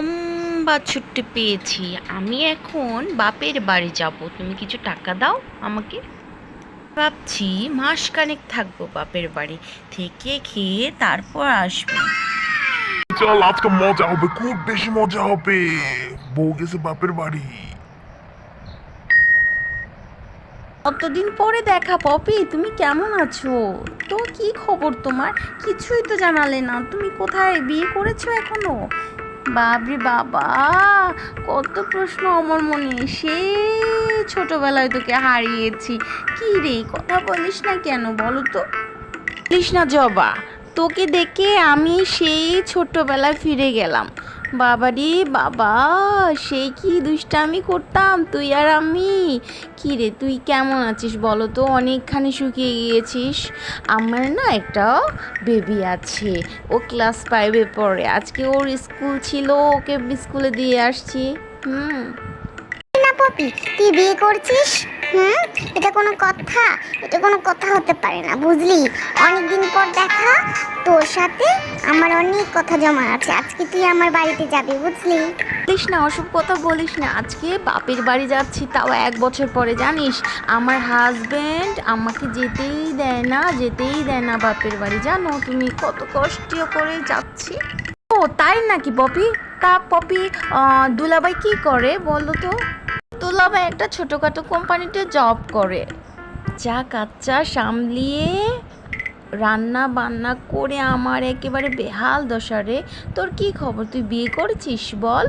লম্বা ছুটি পেয়েছি। আমি এখন বাপের বাড়ি যাব। তুমি কিছু টাকা দাও আমাকে। ভাবছি মাসখানেক থাকব বাপের বাড়ি। থেকে খেয়ে তারপর আসব। চল আজকে মজা হবে খুব বেশি মজা হবে। বউ গেছে বাপের বাড়ি। কতদিন পরে দেখা পপি তুমি কেমন আছো? তো কি খবর তোমার? কিছুই তো জানালে না। তুমি কোথায়? বিয়ে করেছ এখনও? বাবরে বাবা, কত প্রশ্ন আমার মনে। সেই ছোটবেলায় তোকে হারিয়েছি। কি রে কথা বলিস না কেন বলো তো? বলিস না জবা, তোকে দেখে আমি সেই ছোটবেলায় ফিরে গেলাম। বাবারি বাবা সেই কি দুষ্টামি করতাম, তুই আর আমি? কি রে তুই কেমন আছিস বলো তো? অনেকখানি শুকিয়ে গিয়েছিস। আমার না একটা বেবি আছে, ও ক্লাস ফাইভে পড়ে। আজকে ওর স্কুল ছিল, ওকে স্কুলে দিয়ে আসছি। হুম। না পপি, তুই বিয়ে করছিস? হুম? এটা কোনো কথা? এটা কোনো কথা হতে পারে না বুঝলি? অনেকদিন পর দেখা তোর সাথে আমার অনেক কথা জমা আছে। আজকে তুই আমার বাড়িতে যাবি বুঝলি? বলিস না ওসব কথা বলিস না। আজকে বাপের বাড়ি যাচ্ছি তাও এক বছর পরে জানিস? আমার হাজবেন্ড আমাকে যেতেই দেয় না যেতেই দেয় না বাপের বাড়ি। জানো তুমি কত কষ্ট করে যাচ্ছি। ও তাই নাকি পপি? তা পপি আহ, দুলাভাই কি করে বলো তো? দুলাভাই একটা ছোটোখাটো কোম্পানিতে জব করে। যা কাচ্চা সামলিয়ে রান্না বান্না করে আমার একেবারে বেহাল দশারে। তোর কি খবর? তুই বিয়ে করেছিস? বল।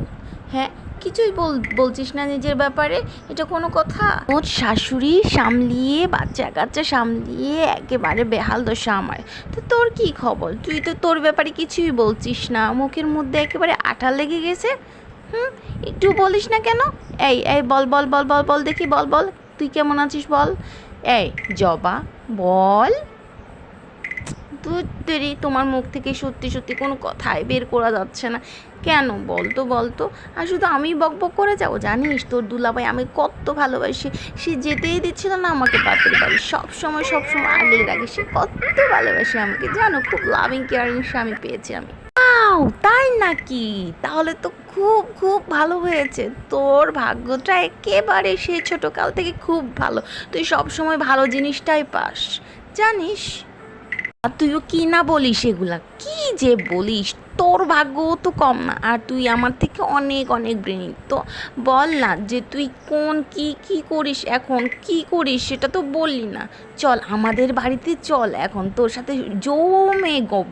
হ্যাঁ কিছুই বল, বলছিস না নিজের ব্যাপারে? এটা কোনো কথা? ওর শাশুড়ি সামলিয়ে, বাচ্চা কাচ্চা সামলিয়ে একেবারে বেহাল দশা আমার তো তোর কি খবর? তুই তো তোর ব্যাপারে কিছুই বলছিস না। মুখের মধ্যে একেবারে আঠা লেগে গেছে। হুম, একটু বলিস না কেন? এই এই বল বল বল বল বল দেখি, বল বল। তুই কেমন আছিস বল? এই, জবা, বল। দুধ দেরি তোমার মুখ থেকে সত্যি সত্যি কোনো কথাই বের করা যাচ্ছে না। কেন? বলতো বলতো আর শুধু আমি বক বক করে যাব, জানিস? তোর দুলাভাই আমি কত ভালোবাসি। সে যেতেই দিচ্ছিল না আমাকে বাপের বাড়ি। সব সময় সব সময় আগলে রাখে সে কত ভালোবাসে আমাকে। জানো, খুব লাভিং কেয়ারিং সে আমি পেয়েছি আমি। তাই নাকি তাহলে তো খুব খুব ভালো হয়েছে। তোর ভাগ্যটা একেবারে সে ছোটকাল থেকে খুব ভালো। তুই সব সময় ভালো জিনিসটাই পাস। জানিস? আর তুইও কি না বলিস এগুলা? কি যে বলিস? তোর ভাগ্যও তো কম না। আর তুই আমার থেকে অনেক অনেক ব্রেনি তো বল না যে তুই কোন কি কি করিস এখন? কি করিস? সেটা তো বললি না। চল আমাদের বাড়িতে চল। এখন তোর সাথে জমে গপ